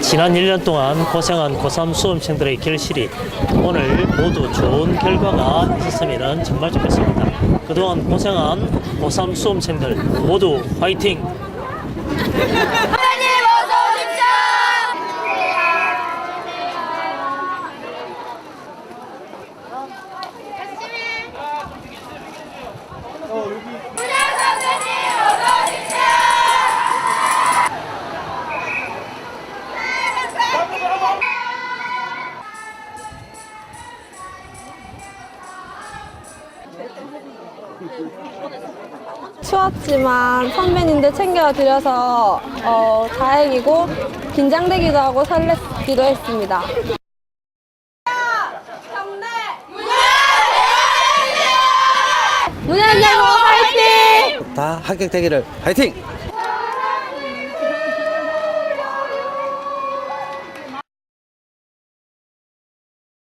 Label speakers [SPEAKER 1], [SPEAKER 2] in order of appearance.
[SPEAKER 1] 지난 1년 동안 고생한 고3 수험생들의 결실이 오늘 모두 좋은 결과가 있었으면 정말 좋겠습니다. 그동안 고생한 고3 수험생들 모두 화이팅!
[SPEAKER 2] 추웠지만 선배님들 챙겨드려서 어, 다행이고 긴장되기도 하고 설렜기도 했습니다. 문현여고 화이팅!
[SPEAKER 3] 다 합격되기를 화이팅!